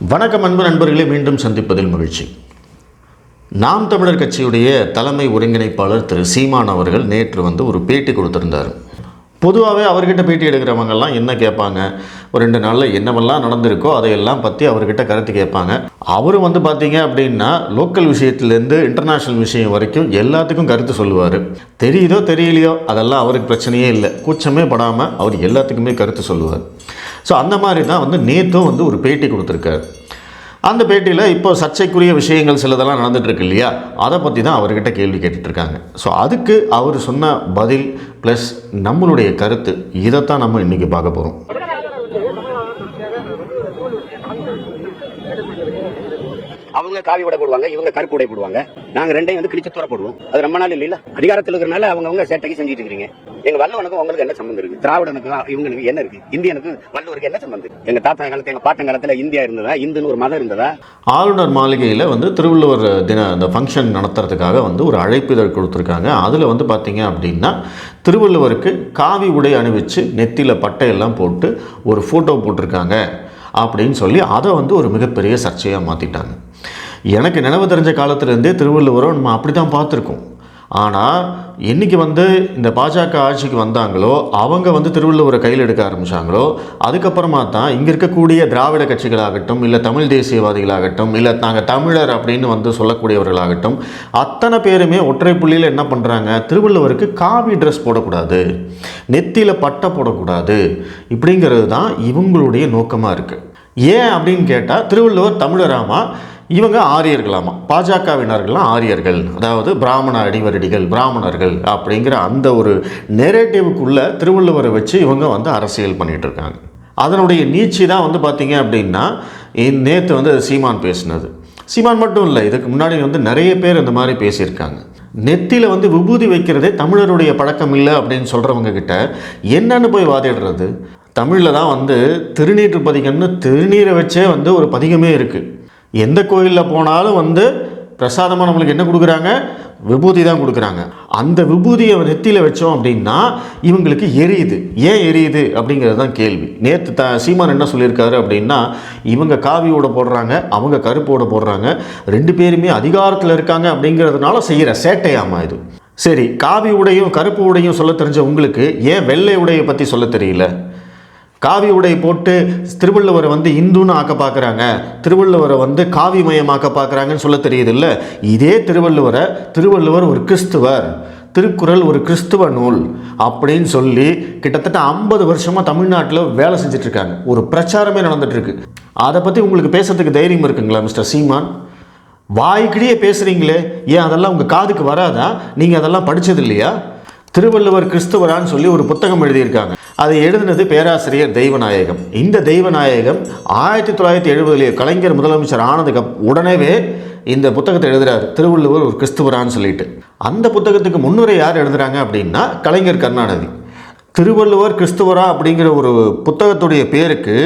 வணக்கம் அன்பு நண்பர்களை மீண்டும் சந்திப்பதில் மகிழ்ச்சி. நாம் தமிழர் கட்சியுடைய தலைமை ஒருங்கிணைப்பாளர் திரு சீமான் அவர்கள் நேற்று வந்து ஒரு பேட்டி கொடுத்திருந்தார். பொதுவாகவே அவர்கிட்ட பேட்டி எடுக்கிறவங்கெல்லாம் என்ன கேட்பாங்க? ஒரு ரெண்டு நாளில் என்னவெல்லாம் நடந்திருக்கோ அதையெல்லாம் பற்றி அவர்கிட்ட கருத்து கேட்பாங்க. அவர் வந்து பார்த்தீங்க அப்படின்னா லோக்கல் விஷயத்துலேருந்து இன்டர்நேஷ்னல் விஷயம் வரைக்கும் எல்லாத்துக்கும் கருத்து சொல்லுவார். தெரியுதோ தெரியலையோ அதெல்லாம் அவருக்கு பிரச்சனையே இல்லை. கூச்சமே படாமல் அவர் எல்லாத்துக்குமே கருத்து சொல்லுவார். ஸோ அந்த மாதிரி தான் வந்து நேற்றும் வந்து ஒரு பேட்டி கொடுத்துருக்காரு. அந்த பேட்டியில் இப்போ சர்ச்சைக்குரிய விஷயங்கள் சிலதெல்லாம் நடந்துகிட்ருக்கு இல்லையா? அதை பற்றி தான் அவர்கிட்ட கேள்வி கேட்டுட்ருக்காங்க. ஸோ அதுக்கு அவர் சொன்ன பதில் ப்ளஸ் நம்மளுடைய கருத்து இதைத்தான் நம்ம இன்றைக்கி பார்க்க போகிறோம் அவங்க காவி உடை போடுவாங்க இவங்க கருப்பு உடை போடுவாங்க. நாங்க ரெண்டையும் வந்து கிழிச்சு தூர போடுவோம். அது ரொம்ப நாள் இல்ல அதிகாரத்தில் இருக்கிறனால அவங்க அவங்க சேட்டைக்கு செஞ்சுட்டு இருக்கீங்க எங்க வல்லவனுக்கும் உங்களுக்கு என்ன சம்பந்தம் இருக்கு? திராவிடனுக்கு இவங்களுக்கு என்ன இருக்கு? இந்தியனுக்கு வள்ளுவருக்கு என்ன சம்பந்தம் எங்க தாத்தா காலத்துல எங்க பாட்டன் காலத்துல இந்தியா இருந்ததா? இந்துன்னு ஒரு மதம் இருந்ததா? ஆளுநர் மாளிகையில் வந்து திருவள்ளுவர் தின அந்த ஃபங்க்ஷன் நடத்துறதுக்காக வந்து ஒரு அழைப்பிதழ் கொடுத்துருக்காங்க. அதில் வந்து பார்த்தீங்க அப்படின்னா திருவள்ளுவருக்கு காவி உடை அணிவிச்சு நெத்தியில் பட்டையெல்லாம் போட்டு ஒரு ஃபோட்டோ போட்டிருக்காங்க அப்படின்னு சொல்லி அதை வந்து ஒரு மிகப்பெரிய சர்ச்சையாக மாற்றிட்டாங்க எனக்கு நினைவு தெரிஞ்ச காலத்துலேருந்தே திருவள்ளுவரை நம்ம அப்படி தான் பார்த்துருக்கோம். ஆனால் என்றைக்கு வந்து இந்த பாஜக ஆட்சிக்கு வந்தாங்களோ அவங்க வந்து திருவள்ளுவரை கையில் எடுக்க ஆரம்பித்தாங்களோ அதுக்கப்புறமா தான் இங்கே இருக்கக்கூடிய திராவிட கட்சிகளாகட்டும் இல்லை தமிழ் தேசியவாதிகளாகட்டும் இல்லை நாங்கள் தமிழர் அப்படின்னு வந்து சொல்லக்கூடியவர்களாகட்டும் அத்தனை பேருமே ஒற்றை புள்ளியில் என்ன பண்ணுறாங்க திருவள்ளுவருக்கு காவி ட்ரெஸ் போடக்கூடாது நெத்தியில் பட்டை போடக்கூடாது இப்படிங்கிறது தான் இவங்களுடைய நோக்கமாக இருக்குது ஏன் அப்படின்னு கேட்டால் திருவள்ளுவர் தமிழராமா? இவங்க ஆரியர்களாமா? பாஜகவினர்கள்லாம் ஆரியர்கள். அதாவது பிராமண அடிவரடிகள் பிராமணர்கள் அப்படிங்கிற அந்த ஒரு நெரேட்டிவுக்குள்ளே திருவள்ளுவரை வச்சு இவங்க வந்து அரசியல் பண்ணிகிட்டு இருக்காங்க. அதனுடைய நீச்சி தான் வந்து பார்த்தீங்க அப்படின்னா நேற்று வந்து சீமான் பேசினது. சீமான் மட்டும் இல்லை இதுக்கு முன்னாடி வந்து நிறைய பேர் இந்த மாதிரி பேசியிருக்காங்க. நெத்தியில் வந்து விபூதி வைக்கிறதே தமிழருடைய பழக்கம் இல்லை அப்படின்னு சொல்கிறவங்க கிட்ட என்னன்னு போய் வாதிடுறது? தமிழில் தான் வந்து திருநீற்று பதிகம்னு திருநீரை வச்சே வந்து ஒரு பதிகமே இருக்குது எந்த கோயிலில் போனாலும் வந்து பிரசாதமாக நம்மளுக்கு என்ன கொடுக்குறாங்க? விபூதி தான் கொடுக்குறாங்க. அந்த விபூதியை நெத்தியில் வச்சோம் அப்படின்னா இவங்களுக்கு எரியுது. ஏன் எரியுது அப்படிங்கிறது தான் கேள்வி. நேற்று த சீமான் என்ன சொல்லியிருக்காரு அப்படின்னா இவங்க காவியோட போடுறாங்க அவங்க கருப்போட போடுறாங்க ரெண்டு பேருமே அதிகாரத்தில் இருக்காங்க அப்படிங்கிறதுனால செய்கிற சேட்டையாமா இது. சரி காவி உடையும் கருப்பு உடையும் சொல்ல தெரிஞ்ச உங்களுக்கு ஏன் வெள்ளை உடையை பற்றி சொல்ல தெரியல? காவி உடை போட்டு திருவள்ளுவரை வந்து இந்துன்னு ஆக்க பார்க்குறாங்க. திருவள்ளுவரை வந்து காவி மயமாக்க பார்க்குறாங்கன்னு சொல்ல தெரியுது இல்லை இதே திருவள்ளுவரை திருவள்ளுவர் ஒரு கிறிஸ்துவர் திருக்குறள் ஒரு கிறிஸ்துவ நூல் அப்படின்னு சொல்லி கிட்டத்தட்ட ஐம்பது வருஷமாக தமிழ்நாட்டில் வேலை செஞ்சிட்ருக்காங்க. ஒரு பிரச்சாரமே நடந்துகிட்ருக்கு அதை பற்றி உங்களுக்கு பேசுறதுக்கு தைரியம் இருக்குங்களா மிஸ்டர் சீமான்? வாய்க்கிடையே பேசுகிறீங்களே ஏன் அதெல்லாம் உங்கள் காதுக்கு வராதா? நீங்கள் அதெல்லாம் படிச்சது இல்லையா? திருவள்ளுவர் கிறிஸ்துவரான்னு சொல்லி ஒரு புத்தகம் எழுதியிருக்காங்க. அதை எழுதினது பேராசிரியர் தெய்வநாயகம். இந்த தெய்வநாயகம் ஆயிரத்தி தொள்ளாயிரத்தி எழுபதுலேயே கலைஞர் முதலமைச்சர் ஆனதுக்கு உடனே உடனேவே இந்த புத்தகத்தை எழுதுகிறார் திருவள்ளுவர் ஒரு கிறிஸ்துவரான்னு சொல்லிட்டு. அந்த புத்தகத்துக்கு முன்னுரை யார் எழுதுகிறாங்க அப்படின்னா கலைஞர் கருணாநிதி. திருவள்ளுவர் கிறிஸ்துவரா அப்படிங்கிற ஒரு புத்தகத்துடைய பேருக்கு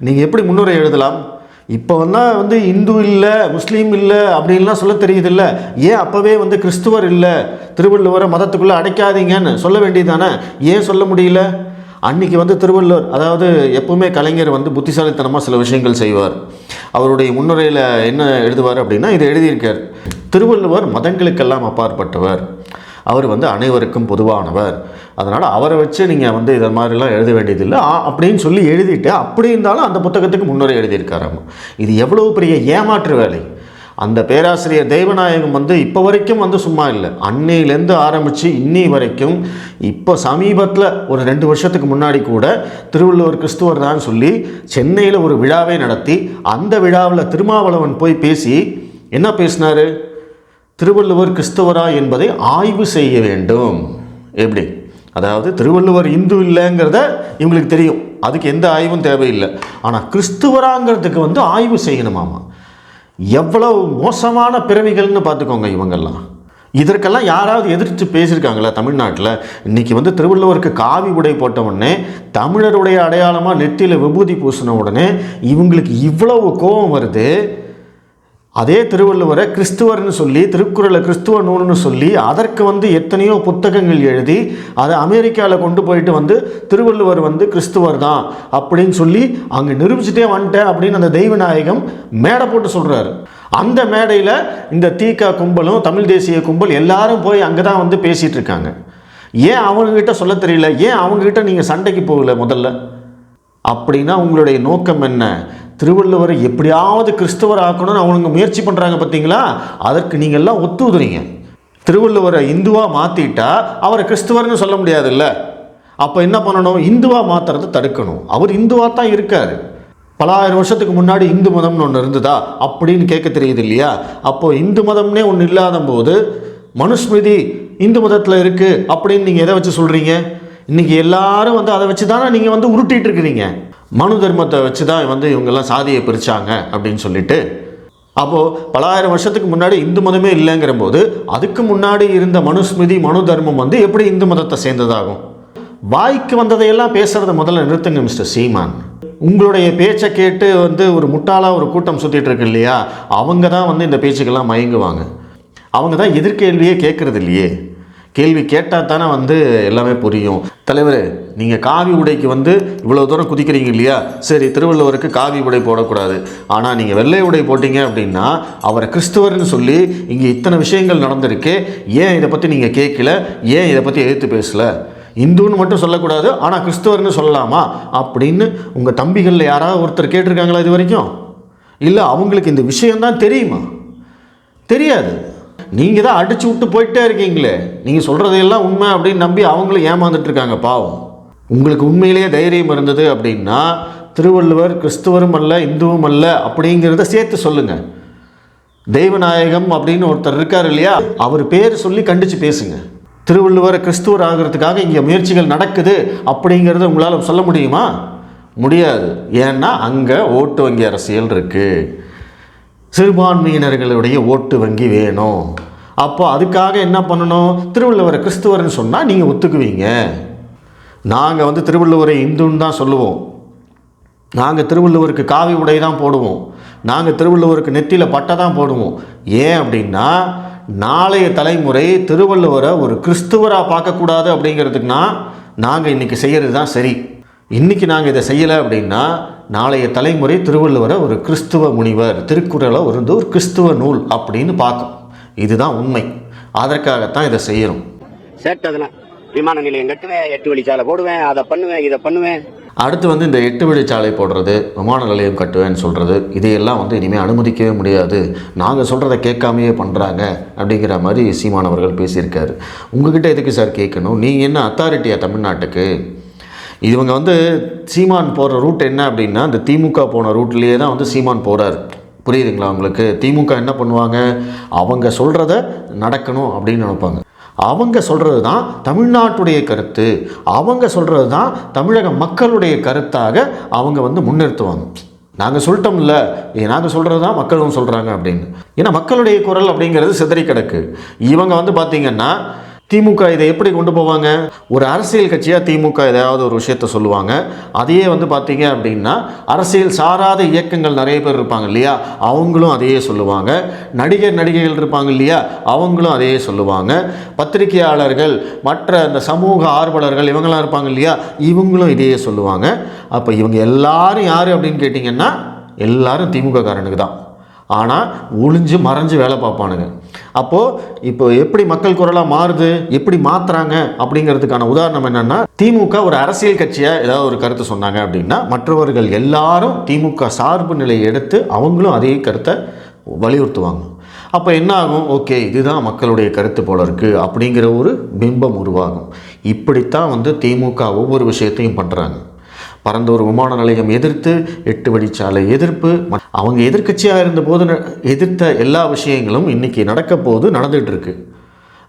நீங்கள் எப்படி முன்னுரை எழுதலாம்? இப்போ வந்தால் வந்து இந்து இல்லை முஸ்லீம் இல்லை அப்படின்லாம் சொல்ல தெரியுதில்ல. ஏன் அப்போவே வந்து கிறிஸ்துவர் இல்லை? திருவள்ளுவரை மதத்துக்குள்ளே அடைக்காதீங்கன்னு சொல்ல வேண்டியதானே ஏன் சொல்ல முடியல? அன்னைக்கு வந்து திருவள்ளுவர் அதாவது எப்பவுமே கலைஞர் வந்து புத்திசாலித்தனமாக சில விஷயங்கள் செய்வார். அவருடைய முன்னுரையில் என்ன எழுதுவார் அப்படின்னா இதை எழுதியிருக்கார். திருவள்ளுவர் மதங்களுக்கெல்லாம் அப்பாற்பட்டவர். அவர் வந்து அனைவருக்கும் பொதுவானவர். அதனால் அவரை வச்சு நீங்கள் வந்து இதை மாதிரிலாம் எழுத வேண்டியதில்லை. ஆ- அப்படின்னு சொல்லி எழுதிட்டு அப்படி இருந்தாலும் அந்த புத்தகத்துக்கு முன்னுரை எழுதியிருக்காராம். இது எவ்வளவு பெரிய ஏமாற்று வேலை. அந்த பேராசிரியர் தெய்வநாயகம் வந்து இப்போ வரைக்கும் வந்து சும்மா இல்லை. அன்னையிலேருந்து ஆரம்பித்து இன்னி வரைக்கும் இப்போ சமீபத்தில் ஒரு ரெண்டு வருஷத்துக்கு முன்னாடி கூட திருவள்ளுவர் கிறிஸ்துவர் தான் சொல்லி சென்னையில் ஒரு விழாவை நடத்தி அந்த விழாவில் திருமாவளவன் போய் பேசி என்ன பேசினாரு? திருவள்ளுவர் கிறிஸ்துவரா என்பதை ஆய்வு செய்ய வேண்டும். எப்படி? அதாவது திருவள்ளுவர் இந்து இல்லைங்கிறத இவங்களுக்கு தெரியும். அதுக்கு எந்த ஆய்வும் தேவையில்லை. ஆனால் கிறிஸ்துவராங்கிறதுக்கு வந்து ஆய்வு செய்யணுமாமா? எவ்வளவு மோசமான பிறவிகள்னு பார்த்துக்கோங்க இவங்கெல்லாம். இதற்கெல்லாம் யாராவது எதிர்த்து பேசியிருக்காங்களா தமிழ்நாட்டில்? இன்னைக்கு வந்து திருவள்ளுவருக்கு காவி உடை போட்ட உடனே தமிழருடைய அடையாளமாக நெற்றியில் விபூதி பூசின உடனே இவங்களுக்கு இவ்வளவு கோபம் வருது. அதே திருவள்ளுவரை கிறிஸ்துவர்னு சொல்லி திருக்குறளை கிறிஸ்துவ நூல்னு சொல்லி அதற்கு வந்து எத்தனையோ புத்தகங்கள் எழுதி அதை அமெரிக்காவில் கொண்டு போயிட்டு வந்து திருவள்ளுவர் வந்து கிறிஸ்துவர் தான் அப்படின்னு சொல்லி அங்கே நிரூபிச்சுட்டே வந்துட்டேன் அப்படின்னு அந்த தெய்வநாயகம் மேடை போட்டு சொல்கிறாரு அந்த மேடையில் இந்த தீகா கும்பலும் தமிழ் தேசிய கும்பல் எல்லாரும் போய் அங்கே தான் வந்து பேசிகிட்டு இருக்காங்க. ஏன் அவங்கக்கிட்ட சொல்ல தெரியல? ஏன் அவங்கக்கிட்ட நீங்கள் சண்டைக்கு போகல முதல்ல? அப்படின்னா உங்களுடைய நோக்கம் என்ன? திருவள்ளுவரை எப்படியாவது கிறிஸ்தவர் ஆக்கணும்னு அவனுங்க முயற்சி பண்ணுறாங்க பார்த்தீங்களா அதற்கு நீங்கள்லாம் ஒத்து ஒத்துதுறீங்க திருவள்ளுவரை இந்துவாக மாற்றிட்டா அவரை கிறிஸ்துவர்னு சொல்ல முடியாதுல்ல. அப்போ என்ன பண்ணணும்? இந்துவாக மாற்றுறதை தடுக்கணும். அவர் இந்துவாக தான் இருக்கார். பல ஆயிரம் வருஷத்துக்கு முன்னாடி இந்து மதம்னு ஒன்று இருந்ததா? அப்படின்னு கேட்க தெரியுது இல்லையா? அப்போது இந்து மதம்னே ஒன்று இல்லாத போது மனுஸ்மிருதி இந்து மதத்தில் இருக்குது அப்படின்னு நீங்கள் எதை வச்சு சொல்கிறீங்க இன்றைக்கி எல்லாரும் வந்து அதை வச்சு தானே நீங்கள் வந்து உருட்டிகிட்டு இருக்கிறீங்க. மனு தர்மத்தை வச்சு தான் வந்து இவங்கெல்லாம் சாதியை பிரித்தாங்க அப்படின்னு சொல்லிட்டு அப்போது பலாயிரம் வருஷத்துக்கு முன்னாடி இந்து மதமே இல்லைங்கிற போது அதுக்கு முன்னாடி இருந்த மனுஸ்மிருதி மனு தர்மம் வந்து எப்படி இந்து மதத்தை சேர்ந்ததாகும்? வாய்க்கு வந்ததையெல்லாம் பேசுகிறத முதல்ல நிறுத்துங்க மிஸ்டர் சீமான். உங்களுடைய பேச்சை கேட்டு வந்து ஒரு முட்டாளாக ஒரு கூட்டம் சுற்றிட்டு இருக்கு இல்லையா? அவங்க தான் வந்து இந்த பேச்சுக்கெல்லாம் மயங்குவாங்க. அவங்க தான் எதிர்கேள்வியே கேட்குறது இல்லையே. கேள்வி கேட்டால் தானே வந்து எல்லாமே புரியும். தலைவர் நீங்கள் காவி உடைக்கு வந்து இவ்வளோ தூரம் குதிக்கிறீங்க இல்லையா? சரி திருவள்ளுவருக்கு காவி உடை போடக்கூடாது. ஆனால் நீங்கள் வெள்ளை உடை போட்டீங்க அப்படின்னா அவரை கிறிஸ்துவர்னு சொல்லி இங்கே இத்தனை விஷயங்கள் நடந்திருக்கு ஏன் இதை பற்றி நீங்கள் கேட்கல? ஏன் இதை பற்றி எதிர்த்து பேசலை? இந்துன்னு மட்டும் சொல்லக்கூடாது ஆனால் கிறிஸ்துவர்னு சொல்லலாமா? அப்படின்னு உங்கள் தம்பிகளில் யாராவது ஒருத்தர் கேட்டிருக்காங்களா இது வரைக்கும்? இல்லை அவங்களுக்கு இந்த விஷயம்தான் தெரியுமா? தெரியாது. நீங்கள் தான் அடிச்சு விட்டு போயிட்டே இருக்கீங்களே. நீங்கள் சொல்கிறதையெல்லாம் உண்மை அப்படின்னு நம்பி அவங்களும் ஏமாந்துட்டு இருக்காங்க பாவம். உங்களுக்கு உண்மையிலேயே தைரியம் இருந்தது அப்படின்னா திருவள்ளுவர் கிறிஸ்துவரும் அல்ல இந்துவும் அல்ல அப்படிங்கிறத சேர்த்து சொல்லுங்கள் தெய்வநாயகம் அப்படின்னு ஒருத்தர் இருக்கார் இல்லையா? அவர் பேர் சொல்லி கண்டித்து பேசுங்க. திருவள்ளுவர் கிறிஸ்துவர் ஆகிறதுக்காக இங்கே முயற்சிகள் நடக்குது அப்படிங்கிறத உங்களால் சொல்ல முடியுமா? முடியாது. ஏன்னா அங்கே ஓட்டு வங்கி அரசியல் இருக்குது சிறுபான்மையினர்களுடைய ஓட்டு வங்கி வேணும். அப்போ அதுக்காக என்ன பண்ணணும்? திருவள்ளுவரை கிறிஸ்துவர்னு சொன்னால் நீங்கள் ஒத்துக்குவீங்க. நாங்கள் வந்து திருவள்ளுவரை இந்துன்னு தான் சொல்லுவோம். நாங்கள் திருவள்ளுவருக்கு காவி உடை தான் போடுவோம். நாங்கள் திருவள்ளுவருக்கு நெத்தியில் பட்டை தான் போடுவோம். ஏன் அப்படின்னா நாளைய தலைமுறை திருவள்ளுவரை ஒரு கிறிஸ்துவராக பார்க்கக்கூடாது அப்படிங்கிறதுக்குனா நாங்கள் இன்றைக்கி செய்கிறது தான் சரி. இன்றைக்கி நாங்கள் இதை செய்யலை அப்படின்னா நாளைய தலைமுறை திருவள்ளுவரை ஒரு கிறிஸ்துவ முனிவர் திருக்குறளை ஒரு வந்து ஒரு கிறிஸ்துவ நூல் அப்படின்னு பார்க்கும். இதுதான் உண்மை. அதற்காகத்தான் இதை செய்கிறோம் சேட்டதெல்லாம் விமான நிலையம் கட்டுவேன் எட்டு வழிச்சாலை போடுவேன் அதை பண்ணுவேன் இதை பண்ணுவேன். அடுத்து வந்து இந்த எட்டு வழிச்சாலை போடுறது விமான நிலையம் கட்டுவேன்னு சொல்கிறது இதையெல்லாம் வந்து இனிமேல் அனுமதிக்கவே முடியாது. நாங்கள் சொல்கிறத கேட்காமையே பண்ணுறாங்க அப்படிங்கிற மாதிரி சீமானவர்கள் பேசியிருக்காரு. உங்ககிட்ட எதுக்கு சார் கேட்கணும்? நீங்கள் என்ன அத்தாரிட்டியா தமிழ்நாட்டுக்கு? இவங்க வந்து சீமான் போகிற ரூட் என்ன அப்படின்னா இந்த திமுக போன ரூட்லேயே தான் வந்து சீமான் போகிறார் புரியுதுங்களா உங்களுக்கு? திமுக என்ன பண்ணுவாங்க? அவங்க சொல்கிறத நடக்கணும் அப்படின்னு நினைப்பாங்க. அவங்க சொல்கிறது தான் தமிழ்நாட்டுடைய கருத்து. அவங்க சொல்கிறது தான் தமிழக மக்களுடைய கருத்தாக அவங்க வந்து முன்னிறுத்துவாங்க. நாங்கள் சொல்லிட்டோம்ல நாங்கள் சொல்கிறது தான் மக்களும் சொல்கிறாங்க அப்படின்னு. ஏன்னா மக்களுடைய குரல் அப்படிங்கிறது சிதறி கிடக்கு. இவங்க வந்து பார்த்திங்கன்னா திமுக இதை எப்படி கொண்டு போவாங்க? ஒரு அரசியல் கட்சியாக திமுக ஏதாவது ஒரு விஷயத்த சொல்லுவாங்க. அதையே வந்து பார்த்தீங்க அப்படின்னா அரசியல் சாராத இயக்கங்கள் நிறைய பேர் இருப்பாங்க இல்லையா? அவங்களும் அதையே சொல்லுவாங்க. நடிகர் நடிகைகள் இருப்பாங்க இல்லையா? அவங்களும் அதையே சொல்லுவாங்க. பத்திரிகையாளர்கள் மற்ற இந்த சமூக ஆர்வலர்கள் இவங்கெல்லாம் இருப்பாங்க இல்லையா? இவங்களும் இதையே சொல்லுவாங்க. அப்போ இவங்க எல்லாரும் யார் அப்படின்னு கேட்டிங்கன்னா எல்லாரும் திமுக காரனுக்கு தான். ஆனால் ஒளிஞ்சு மறைஞ்சு வேலை பார்ப்பானுங்க. அப்போது இப்போ எப்படி மக்கள் குரலாக மாறுது எப்படி மாற்றுறாங்க அப்படிங்கிறதுக்கான உதாரணம் என்னென்னா திமுக ஒரு அரசியல் கட்சியாக ஏதாவது ஒரு கருத்து சொன்னாங்க அப்படின்னா மற்றவர்கள் எல்லாரும் திமுக சார்பு நிலையை எடுத்து அவங்களும் அதே கருத்தை வலியுறுத்துவாங்க. அப்போ என்ன ஆகும்? ஓகே இதுதான் மக்களுடைய கருத்து போல இருக்குது அப்படிங்கிற ஒரு பிம்பம் உருவாகும். இப்படித்தான் வந்து திமுக ஒவ்வொரு விஷயத்தையும் பண்ணுறாங்க பரந்தூர் விமான நிலையம் எதிர்த்து எட்டு வழிச்சாலை எதிர்ப்பு ம- அவங்க எதிர்க்கட்சியாக இருந்தபோது ந- எதிர்த்த எல்லா விஷயங்களும் இன்றைக்கி நடக்க போது நடந்துகிட்டு இருக்கு.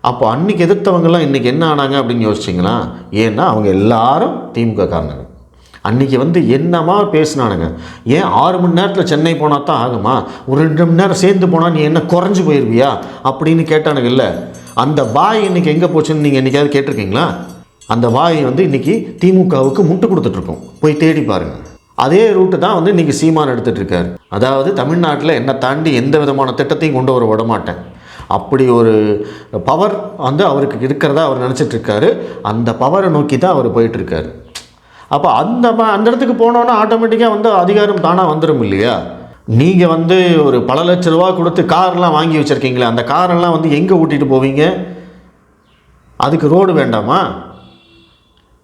அப்போ அன்னைக்கு எதிர்த்தவங்கெல்லாம் இன்றைக்கி என்ன ஆனாங்க அப்படின்னு யோசிச்சிங்களா? ஏன்னா அவங்க எல்லாரும் திமுக காரணங்க அன்றைக்கி வந்து என்னமா பேசினானுங்க? ஏன் ஆறு மணி நேரத்தில் சென்னை போனால் தான் ஆகுமா? ஒரு ரெண்டு மணி நேரம் சேர்ந்து போனால் நீ என்ன குறைஞ்சி போயிடுவியா அப்படின்னு கேட்டானுங்க இல்லை. அந்த பாய் இன்னைக்கு எங்கே போச்சுன்னு நீங்கள் என்றைக்காவது கேட்டிருக்கீங்களா? அந்த வாய் வந்து இன்றைக்கி திமுகவுக்கு முட்டு கொடுத்துட்ருக்கோம். போய் தேடி பாருங்கள் அதே ரூட்டு தான் வந்து இன்றைக்கி சீமான் எடுத்துகிட்டுருக்காரு அதாவது தமிழ்நாட்டில் என்னை தாண்டி எந்த விதமான திட்டத்தையும் கொண்டு வர விட மாட்டேன் அப்படி ஒரு பவர் வந்து அவருக்கு இருக்கிறதா அவர் நினச்சிட்ருக்காரு. அந்த பவரை நோக்கி தான் அவர் போயிட்டுருக்காரு அப்போ அந்த அந்த இடத்துக்கு போனோன்னா ஆட்டோமேட்டிக்காக வந்து அதிகாரம் தானாக வந்துடும் இல்லையா? நீங்கள் வந்து ஒரு பல லட்ச ரூபா கொடுத்து கார்லாம் வாங்கி வச்சுருக்கீங்களே அந்த காரெல்லாம் வந்து எங்கே ஓட்டிகிட்டு போவீங்க? அதுக்கு ரோடு வேண்டாமா?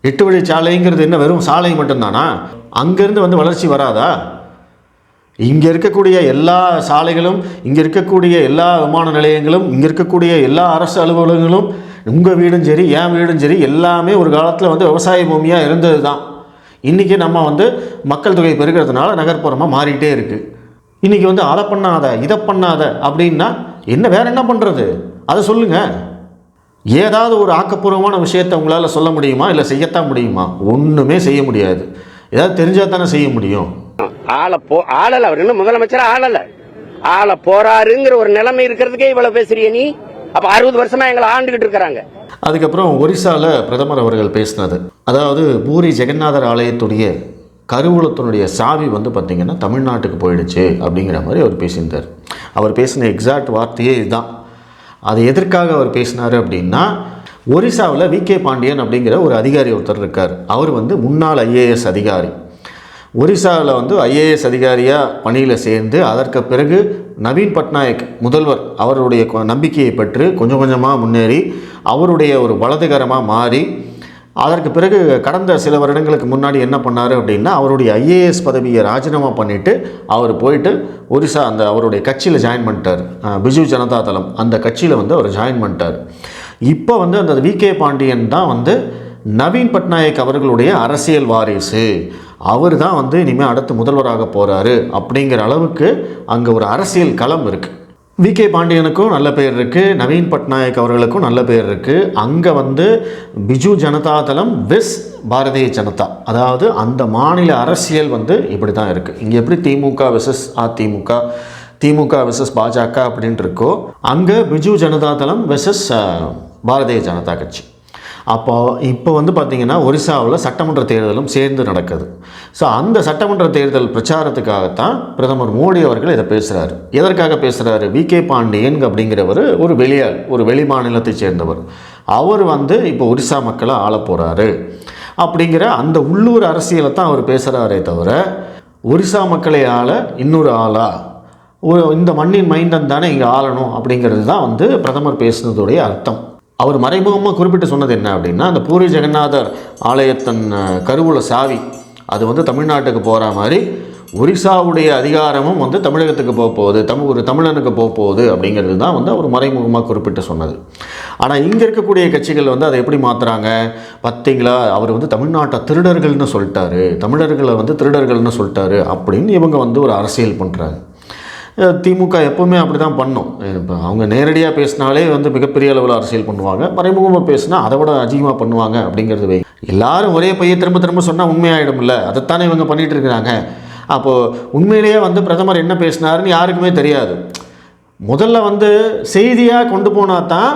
எட்டு வழி சாலைங்கிறது என்ன வெறும் சாலை மட்டும்தானா? அங்கேருந்து வந்து வளர்ச்சி வராதா? இங்கே இருக்கக்கூடிய எல்லா சாலைகளும் இங்கே இருக்கக்கூடிய எல்லா விமான நிலையங்களும் இங்கே இருக்கக்கூடிய எல்லா அரசு அலுவலகங்களும் உங்கள் வீடும் சரி என் வீடும் சரி எல்லாமே ஒரு காலத்தில் வந்து விவசாய பூமியாக இருந்தது தான் இன்றைக்கி நம்ம வந்து மக்கள் தொகை பெருகிறதுனால நகர்ப்புறமாக மாறிட்டே இருக்குது இன்றைக்கி வந்து அதை பண்ணாத இதை பண்ணாத அப்படின்னா என்ன வேற என்ன பண்ணுறது அதை சொல்லுங்கள் ஏதாவது ஒரு ஆக்கப்பூர்வமான விஷயத்தை உங்களால் சொல்ல முடியுமா? இல்லை செய்யத்தான் முடியுமா? ஒன்றுமே செய்ய முடியாது. ஏதாவது தெரிஞ்சால் தானே செய்ய முடியும். ஆளை போ ஆளல. அவர் இன்னும் முதலமைச்சர் ஆளல. ஆள போறாருங்கிற ஒரு நிலைமை இருக்கிறதுக்கே இவ்வளவு பேசுறிய நீ? அப்ப அறுபது வருஷமா எங்களை ஆண்டுகிட்டு இருக்கிறாங்க. அதுக்கப்புறம் ஒரிசால பிரதமர் அவர்கள் பேசினது. அதாவது பூரி ஜெகநாதர் ஆலயத்துடைய கருவூலத்தினுடைய சாவி வந்து பார்த்திங்கன்னா தமிழ்நாட்டுக்கு போயிடுச்சு அப்படிங்கிற மாதிரி அவர் பேசியிருந்தார். அவர் பேசின எக்ஸாக்ட் வார்த்தையே இதுதான். அது எதற்காக அவர் பேசினார் அப்படின்னா ஒரிசாவில் வி. கே. பாண்டியன் அப்படிங்கிற ஒரு அதிகாரி ஒருத்தர் இருக்கார். அவர் வந்து முன்னாள் ஐஏஎஸ் அதிகாரி. ஒரிசாவில் வந்து ஐஏஎஸ் அதிகாரியாக பணியில் சேர்ந்து அதற்கு பிறகு நவீன் பட்நாயக் முதல்வர் அவருடைய கொ- நம்பிக்கையை பெற்று கொஞ்சம் கொஞ்சமாக முன்னேறி அவருடைய ஒரு வலதுகரமாக மாறி அதற்கு பிறகு கடந்த சில வருடங்களுக்கு முன்னாடி என்ன பண்ணார் அப்படின்னா அவருடைய ஐஏஎஸ் பதவியை ராஜினாமா பண்ணிவிட்டு அவர் போயிட்டு ஒரிசா அந்த அவருடைய கட்சியில் ஜாயின் பண்ணிட்டார். பிஜு ஜனதா தளம். அந்த கட்சியில் வந்து அவர் ஜாயின் பண்ணிட்டார். இப்போ வந்து அந்த வி கே பாண்டியன் தான் வந்து நவீன் பட்நாயக் அவர்களுடைய அரசியல் வாரிசு. அவர் தான் வந்து இனிமேல் அடுத்து முதல்வராக போகிறாரு அப்படிங்கிற அளவுக்கு அங்கே ஒரு அரசியல் களம் இருக்குது வி கே பாண்டியனுக்கும் நல்ல பேர் இருக்குது நவீன் பட்நாயக் அவர்களுக்கும் நல்ல பேர் இருக்குது அங்கே வந்து பிஜு ஜனதா தளம் வெஸ் பாரதிய ஜனதா. அதாவது அந்த மாநில அரசியல் வந்து இப்படி தான் இருக்குது இங்கே எப்படி திமுக விசஸ் அதிமுக திமுக விசஸ் பாஜக அப்படின்ட்டு இருக்கோ அங்கே பிஜு ஜனதா தளம் விசஸ் பாரதிய ஜனதா கட்சி. அப்போ இப்போ வந்து பார்த்திங்கன்னா ஒரிசாவில் சட்டமன்ற தேர்தலும் சேர்ந்து நடக்குது. ஸோ அந்த சட்டமன்ற தேர்தல் பிரச்சாரத்துக்காகத்தான் பிரதமர் மோடி அவர்கள் இதை பேசுகிறாரு எதற்காக பேசுகிறாரு வி. கே. பாண்டியன் அப்படிங்கிறவர் ஒரு வெளியாள் ஒரு வெளி மாநிலத்தை சேர்ந்தவர். அவர் வந்து இப்போ ஒரிசா மக்களை ஆள போகிறாரு அப்படிங்கிற அந்த உள்ளூர் அரசியலை தான் அவர் பேசுகிறாரே தவிர ஒரிசா மக்களை ஆள இன்னொரு ஆளா? ஒரு இந்த மண்ணின் மைண்டன் தானே இங்கே ஆளணும் அப்படிங்கிறது தான் வந்து பிரதமர் பேசுனதுடைய அர்த்தம். அவர் மறைமுகமாக குறிப்பிட்டு சொன்னது என்ன அப்படின்னா அந்த பூரி ஜெகநாதர் ஆலயத்தின் கருவூல சாவி அது வந்து தமிழ்நாட்டுக்கு போகிற மாதிரி ஒரிசாவுடைய அதிகாரமும் வந்து தமிழகத்துக்கு போக போகுது தமிழ் ஒரு தமிழனுக்கு போக போகுது அப்படிங்கிறது தான் வந்து அவர் மறைமுகமாக குறிப்பிட்டு சொன்னது. ஆனால் இங்கே இருக்கக்கூடிய கட்சிகள் வந்து அதை எப்படி மாற்றுறாங்க பார்த்தீங்களா அவர் வந்து தமிழ்நாட்டை திருடர்கள்னு சொல்லிட்டாரு தமிழர்களை வந்து திருடர்கள்னு சொல்லிட்டாரு அப்படின்னு இவங்க வந்து ஒரு அரசியல் பண்ணுறாங்க திமுக எப்பவுமே அப்படி தான் பண்ணும். இப்போ அவங்க நேரடியாக பேசினாலே வந்து மிகப்பெரிய அளவில் அரசியல் பண்ணுவாங்க. மறைமுகமாக பேசினா அதை விட அதிகமாக பண்ணுவாங்க அப்படிங்கிறது வை எல்லாரும் ஒரே பையன் திரும்ப திரும்ப சொன்னால் உண்மையாயிடும்ல. அதைத்தானே இவங்க பண்ணிகிட்டு இருக்கிறாங்க. அப்போது உண்மையிலேயே வந்து பிரதமர் என்ன பேசினாருன்னு யாருக்குமே தெரியாது. முதல்ல வந்து செய்தியாக கொண்டு போனால் தான்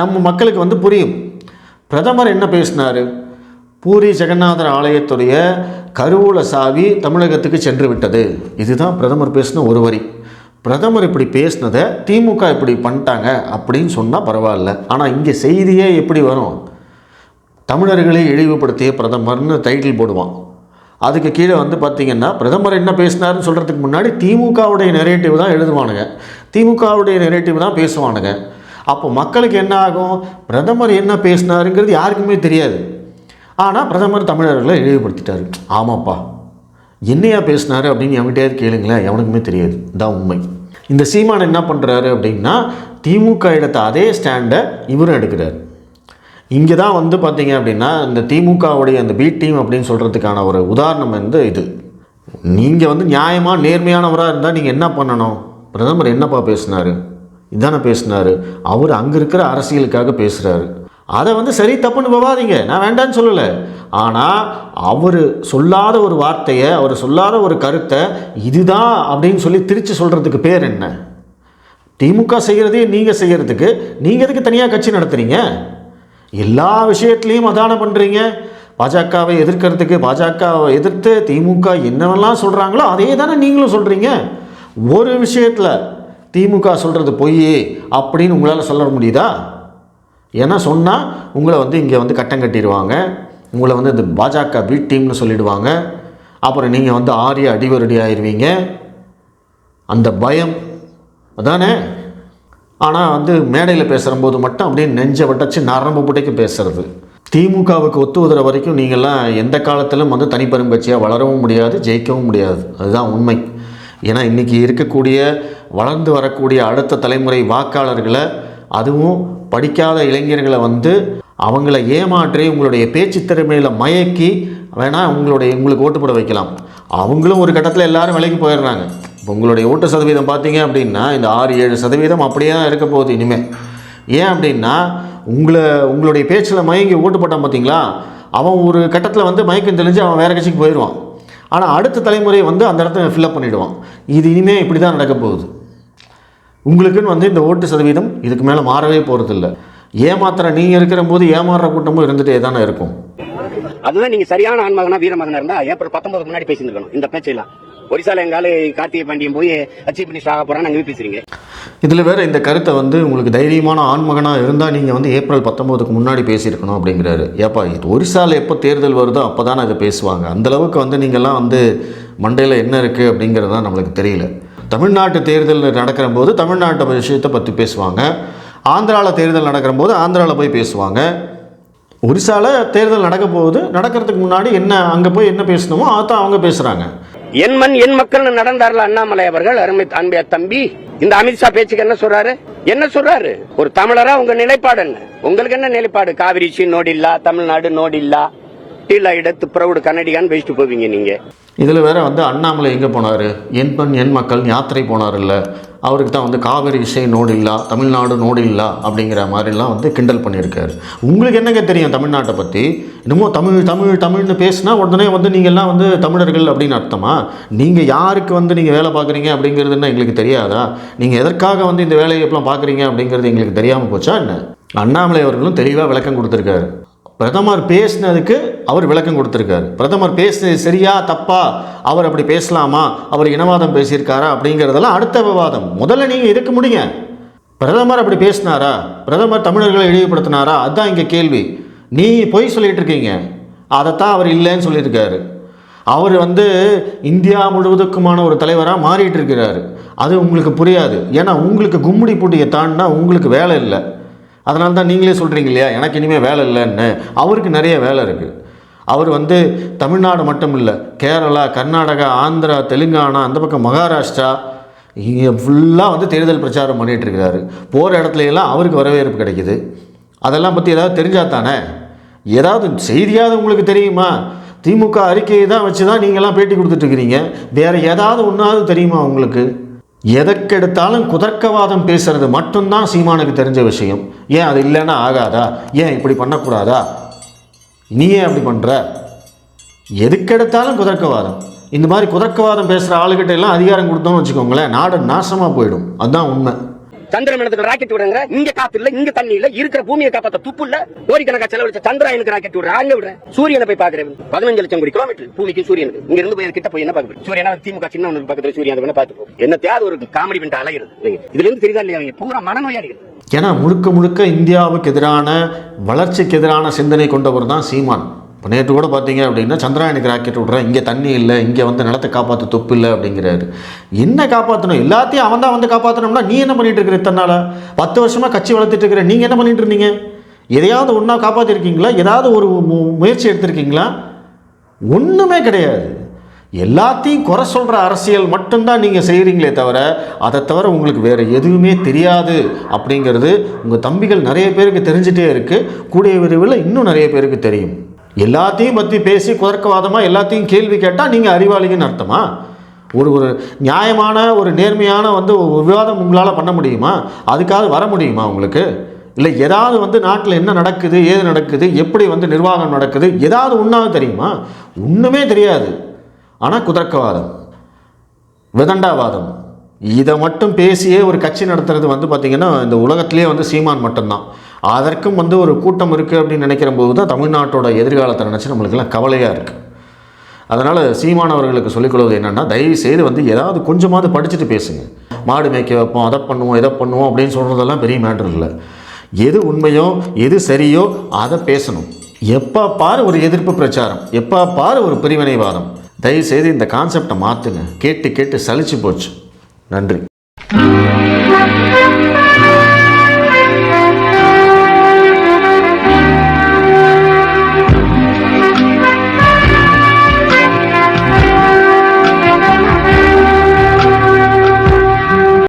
நம்ம மக்களுக்கு வந்து புரியும். பிரதமர் என்ன பேசினார்? பூரி ஜெகநாதர் ஆலயத்துடைய கருவூல சாவி தமிழகத்துக்கு சென்று விட்டது. இதுதான் பிரதமர் பேசின ஒரு வரி. பிரதமர் இப்படி பேசினதை திமுக இப்படி பண்ணிட்டாங்க அப்படின்னு சொன்னால் பரவாயில்ல. ஆனால் இங்கே செய்தியே எப்படி வரும்? தமிழர்களை இழிவுபடுத்திய பிரதமர்னு டைட்டில் போடுவான். அதுக்கு கீழே வந்து பார்த்திங்கன்னா பிரதமர் என்ன பேசினாருன்னு சொல்கிறதுக்கு முன்னாடி திமுகவுடைய நெரேட்டிவ் தான் எழுதுவானுங்க. திமுகவுடைய நெரேட்டிவ் தான் பேசுவானுங்க. அப்போ மக்களுக்கு என்ன ஆகும்? பிரதமர் என்ன பேசினாருங்கிறது யாருக்குமே தெரியாது. ஆனால் பிரதமர் தமிழர்களை இழிவுபடுத்திட்டாரு. ஆமாப்பா. என்னையா பேசினாரு அப்படின்னு எவன்கிட்டயாவது கேளுங்களேன் எவனுக்குமே தெரியாது. தான் உண்மை. இந்த சீமான் என்ன பண்ணுறாரு அப்படின்னா திமுக எடுத்த அதே ஸ்டாண்டை இவரும் எடுக்கிறார். இங்கே தான் வந்து பார்த்தீங்க அப்படின்னா இந்த திமுகவுடைய அந்த பி டீம் அப்படின்னு சொல்கிறதுக்கான ஒரு உதாரணம் வந்து இது. நீங்கள் வந்து நியாயமாக நேர்மையானவராக இருந்தால் நீங்கள் என்ன பண்ணணும்? பிரதமர் என்னப்பா பேசினார்? இதானே பேசினார். அவர் அங்கே இருக்கிற அரசியலுக்காக பேசுகிறாரு அதை வந்து சரி தப்புன்னு போவாதீங்க நான் வேண்டான்னு சொல்லலை. ஆனால் அவர் சொல்லாத ஒரு வார்த்தையை அவர் சொல்லாத ஒரு கருத்தை இதுதான் அப்படின்னு சொல்லி திருச்சி சொல்கிறதுக்கு பேர் என்ன? திமுக செய்கிறதையே நீங்கள் செய்கிறதுக்கு நீங்கள் எதுக்கு தனியாக கட்சி நடத்துகிறீங்க எல்லா விஷயத்துலேயும் அதான பண்ணுறீங்க பாஜகவை எதிர்க்கிறதுக்கு பாஜகவை எதிர்த்து திமுக என்னவெல்லாம் சொல்கிறாங்களோ அதே தானே நீங்களும் சொல்கிறீங்க ஒரு விஷயத்தில் திமுக சொல்கிறது பொய் அப்படின்னு உங்களால் சொல்ல முடியுதா? ஏன்னா சொன்னால் உங்களை வந்து இங்கே வந்து கட்டம் கட்டிடுவாங்க. உங்களை வந்து இந்த பாஜக பி டீம்னு சொல்லிடுவாங்க. அப்புறம் நீங்கள் வந்து ஆரிய அடிவரடி ஆயிடுவீங்க அந்த பயம் அதானே? ஆனால் வந்து மேடையில் பேசுகிறம்போது மட்டும் அப்படியே நெஞ்சை வட்டச்சு நரம்பு புடைக்கு பேசுகிறது திமுகவுக்கு ஒத்து உதற வரைக்கும் நீங்கள்லாம் எந்த காலத்திலும் வந்து தனிப்பெரும் கட்சியாக வளரவும் முடியாது ஜெயிக்கவும் முடியாது. அதுதான் உண்மை. ஏன்னா இன்றைக்கி இருக்கக்கூடிய வளர்ந்து வரக்கூடிய அடுத்த தலைமுறை வாக்காளர்களை அதுவும் படிக்காத இளைஞர்களை வந்து அவங்கள ஏமாற்றி உங்களுடைய பேச்சு திறமையில் மயக்கி வேணால் உங்களுடைய உங்களுக்கு ஓட்டு போட வைக்கலாம். அவங்களும் ஒரு கட்டத்தில் எல்லாரும் விலைக்கு போயிடுறாங்க. இப்போ உங்களுடைய ஓட்டு சதவீதம் பார்த்தீங்க அப்படின்னா இந்த ஆறு ஏழு சதவீதம் அப்படியே தான் இருக்க போகுது இனிமேல் ஏன் அப்படின்னா உங்களை உங்களுடைய பேச்சில் மயங்கி ஓட்டு போட்டான் பார்த்தீங்களா அவன் ஒரு கட்டத்தில் வந்து மயக்கம் தெளிஞ்சு அவன் வேறு கட்சிக்கு போயிடுவான். ஆனால் அடுத்த தலைமுறை வந்து அந்த இடத்த ஃபில்அப் பண்ணிவிடுவான் இது இனிமேல் இப்படி தான் நடக்க போகுது. உங்களுக்குன்னு வந்து இந்த ஓட்டு சதவீதம் இதுக்கு மேலே மாறவே போகிறதில்ல ஏமாத்துற நீங்கள் இருக்கிற போது ஏமாறுற கூட்டமும் இருந்துகிட்டே தானே இருக்கும். அதுதான் நீங்க சரியான ஆண்மகனா வீரமகனா இருந்தா ஏப்ரல் பத்தொன்பதுக்கு முன்னாடி பேசியிருக்கணும் இந்த பேச்செல்லாம் ஒரிசால எங்கால கார்த்திகை பாண்டியன் போய் அச்சீவ் பண்ணி ஆக போறான்னு அங்கே பேசுறீங்க. இதில் வேற இந்த கருத்தை வந்து உங்களுக்கு தைரியமான ஆண்மகனாக இருந்தால் நீங்கள் வந்து ஏப்ரல் பத்தொம்போதுக்கு முன்னாடி பேசியிருக்கணும் அப்படிங்கிறாரு. ஏப்பா இது ஒரிசால எப்போ தேர்தல் வருதோ அப்போ தானே இதை பேசுவாங்க. அந்த அளவுக்கு வந்து நீங்கள்லாம் வந்து மண்டையில் என்ன இருக்குது அப்படிங்கிறது தான் நம்மளுக்கு தெரியல. தமிழ்நாட்டு தேர்தல் நடக்கிற போது தமிழ்நாட்டு விஷயத்தை பற்றி பேசுவாங்க. ஆந்திராவில் தேர்தல் நடக்கிற போது ஆந்திராவில் போய் பேசுவாங்க. ஒரிசாவில் தேர்தல் நடக்க போகுது நடக்கிறதுக்கு முன்னாடி என்ன அங்கே போய் என்ன பேசணுமோ அதான் அவங்க பேசுகிறாங்க என் மண் என் மக்கள் நடந்தார்கள் அண்ணாமலை அவர்கள் அருமை அன்பையா தம்பி. இந்த அமித்ஷா பேச்சுக்கு என்ன சொல்றாரு? என்ன சொல்றாரு? ஒரு தமிழரா உங்க நிலைப்பாடு என்ன? உங்களுக்கு என்ன நிலைப்பாடு? காவிரிச்சி நோடில்லா தமிழ்நாடு நோடில்லா? டீலா எடுத்து பிரவுடு கன்னடிகான்னு பேசிட்டு போவீங்க நீங்கள் இதில் வேற வந்து அண்ணாமலை எங்கே போனார்? என் பெண் என் மக்கள் யாத்திரை போனார் இல்லை அவருக்கு தான் வந்து காவிரி இசை நோடு இல்லா தமிழ்நாடு நோடு இல்லா அப்படிங்கிற மாதிரிலாம் வந்து கிண்டல் பண்ணியிருக்காரு. உங்களுக்கு என்னங்க தெரியும் தமிழ்நாட்டை பற்றி இன்னமும் தமிழ் தமிழ் தமிழ்னு பேசினா உடனே வந்து நீங்கள்லாம் வந்து தமிழர்கள் அப்படின்னு அர்த்தமா? நீங்கள் யாருக்கு வந்து நீங்கள் வேலை பார்க்குறீங்க அப்படிங்கிறதுன்னு எங்களுக்கு தெரியாதா? நீங்கள் எதற்காக வந்து இந்த வேலையை எப்பலாம் பார்க்குறீங்க அப்படிங்கிறது எங்களுக்கு தெரியாமல் போச்சா என்ன? அண்ணாமலை அவர்களும் தெளிவாக விளக்கம் கொடுத்துருக்காரு. பிரதமர் பேசினதுக்கு அவர் விளக்கம் கொடுத்துருக்காரு. பிரதமர் பேசுனது சரியா தப்பா? அவர் அப்படி பேசலாமா? அவர் இனவாதம் பேசியிருக்காரா? அப்படிங்கிறதெல்லாம் அடுத்த விவாதம். முதல்ல நீங்கள் இதுக்கு முடிங்க? பிரதமர் அப்படி பேசினாரா? பிரதமர் தமிழர்களை இழிவுபடுத்தினாரா? அதுதான் இங்கே கேள்வி. நீ பொய் சொல்லிட்டு இருக்கீங்க. அதைத்தான் அவர் இல்லைன்னு சொல்லியிருக்காரு. அவர் வந்து இந்தியா முழுவதுக்குமான ஒரு தலைவராக மாறிட்டு இருக்கிறாரு. அது உங்களுக்கு புரியாது. ஏன்னா உங்களுக்கு கும்முடி பூட்டியை தாண்டினா உங்களுக்கு வேலை இல்லை. அதனால தான் நீங்களே சொல்கிறீங்க இல்லையா? எனக்கு இனிமேல் வேலை இல்லைன்னு. அவருக்கு நிறைய வேலை இருக்குது அவர் வந்து தமிழ்நாடு மட்டும் இல்லை கேரளா கர்நாடகா ஆந்திரா தெலுங்கானா அந்த பக்கம் மகாராஷ்டிரா இங்கே ஃபுல்லாக வந்து தேர்தல் பிரச்சாரம் பண்ணிகிட்ருக்கிறாரு போகிற இடத்துல எல்லாம் அவருக்கு வரவேற்பு கிடைக்குது. அதெல்லாம் பற்றி ஏதாவது தெரிஞ்சா தானே? ஏதாவது செய்தியாவது உங்களுக்கு தெரியுமா? திமுக அறிக்கையை தான் வச்சு தான் நீங்கள்லாம் பேட்டி கொடுத்துட்ருக்கிறீங்க வேறு ஏதாவது ஒன்றாவது தெரியுமா உங்களுக்கு? எதற்கெடுத்தாலும் குதர்க்கவாதம் பேசுறது மட்டும்தான் சீமானுக்கு தெரிஞ்ச விஷயம். ஏன் அது இல்லைன்னா ஆகாதா? ஏன் இப்படி பண்ணக்கூடாதா? நீ ஏன் அப்படி பண்ணுற எதுக்கெடுத்தாலும் குதர்க்கவாதம். இந்த மாதிரி குதர்க்கவாதம் பேசுகிற ஆளுகிட்ட எல்லாம் அதிகாரம் கொடுத்தோம்னு வச்சுக்கோங்களேன் நாடு நாசமாக போயிடும். அதுதான் உண்மை. சந்திரமேனத்துக்கு ராக்கெட் விடுங்க இங்க காத்து இல்ல இங்க தண்ணி இல்ல இருக்கிற பூமியை காப்பாத்த துப்பு இல்ல கோடிக்கணக்கா செலவழிச்ச சந்திராயனுக்கு ராக்கெட் விடுற அங்க விடுறேன். சூரியனை போய் பாக்குறேன் பதினஞ்சு லட்சம் கோடி கிலோமீட்டர் பூமிக்கு சூரியனுக்கு. இங்க இருந்து போய் கிட்ட போய் என்ன பாக்குறேன் சூரியனா திமுக சின்ன ஒன்று பக்கத்துல சூரியன் அதை வேணா பாத்துக்கோ என்ன தேவை ஒரு காமெடி பண்ணிட்டு அலையிறது. இதுல இருந்து தெரியுதா இல்லையா பூரா மனநோயாளிகள். ஏன்னா முழுக்க முழுக்க இந்தியாவுக்கு எதிரான வளர்ச்சிக்கு எதிரான சிந்தனை கொண்டவர் தான் சீமான். இப்போ நேற்று கூட பார்த்தீங்க அப்படின்னா சந்திராயனுக்கு ராக்கெட் விட்றேன். இங்கே தண்ணி இல்லை. இங்கே வந்து நிலத்தை காப்பாற்ற தொப்பு இல்லை அப்படிங்கிறாரு. என்ன காப்பாற்றணும் எல்லாத்தையும் அவன் தான் வந்து காப்பாற்றணும்னா நீ என்ன பண்ணிட்டு இருக்கிற இத்தனை பத்து வருஷமாக கட்சி வளர்த்துட்டு இருக்கிற நீங்கள் என்ன பண்ணிட்டு இருந்தீங்க? எதையாவது ஒன்றா காப்பாற்றிருக்கீங்களா ஏதாவது ஒரு மு- முயற்சி எடுத்திருக்கீங்களா? ஒன்றுமே கிடையாது. எல்லாத்தையும் குறை சொல்கிற அரசியல் மட்டும்தான் நீங்கள் செய்கிறீங்களே தவிர அதை தவிர உங்களுக்கு வேறு எதுவுமே தெரியாது அப்படிங்கிறது உங்கள் தம்பிகள் நிறைய பேருக்கு தெரிஞ்சிட்டே இருக்குது கூடிய விரைவில் இன்னும் நிறைய பேருக்கு தெரியும். எல்லாத்தையும் பற்றி பேசி குதர்க்கவாதமாக எல்லாத்தையும் கேள்வி கேட்டால் நீங்கள் அறிவாளிங்கன்னு அர்த்தமா? ஒரு ஒரு நியாயமான ஒரு நேர்மையான வந்து விவாதம் உங்களால் பண்ண முடியுமா? அதுக்காக வர முடியுமா உங்களுக்கு? இல்லை ஏதாவது வந்து நாட்டில் என்ன நடக்குது ஏது நடக்குது எப்படி வந்து நிர்வாகம் நடக்குது ஏதாவது ஒன்றாவது தெரியுமா? ஒன்றுமே தெரியாது. ஆனால் குதர்க்கவாதம் விதண்டாவாதம் இதை மட்டும் பேசியே ஒரு கட்சி நடத்துறது வந்து பார்த்திங்கன்னா இந்த உலகத்திலே வந்து சீமான் மட்டும்தான். அதற்கும் வந்து ஒரு கூட்டம் இருக்குது அப்படின்னு நினைக்கிற போது தான் தமிழ்நாட்டோட எதிர்காலத்தை நினச்சி நம்மளுக்கெல்லாம் கவலையாக இருக்குது அதனால் சீமானவர்களுக்கு சொல்லிக்கொள்வது என்னென்னா தயவு செய்து வந்து ஏதாவது கொஞ்சமாவது படிச்சுட்டு பேசுங்க. மாடு மேய்க்க வைப்போம் அதை பண்ணுவோம் இதை பண்ணுவோம் அப்படின்னு சொல்கிறதெல்லாம் பெரிய மேட்ரு இல்லை. எது உண்மையோ எது சரியோ அதை பேசணும். எப்போ பார் ஒரு எதிர்ப்பு பிரச்சாரம் எப்போ பார் ஒரு பிரிவினைவாதம். தயவு செய்து இந்த கான்செப்டை மாற்றுங்க கேட்டு கேட்டு சலிச்சு போச்சு. நன்றி.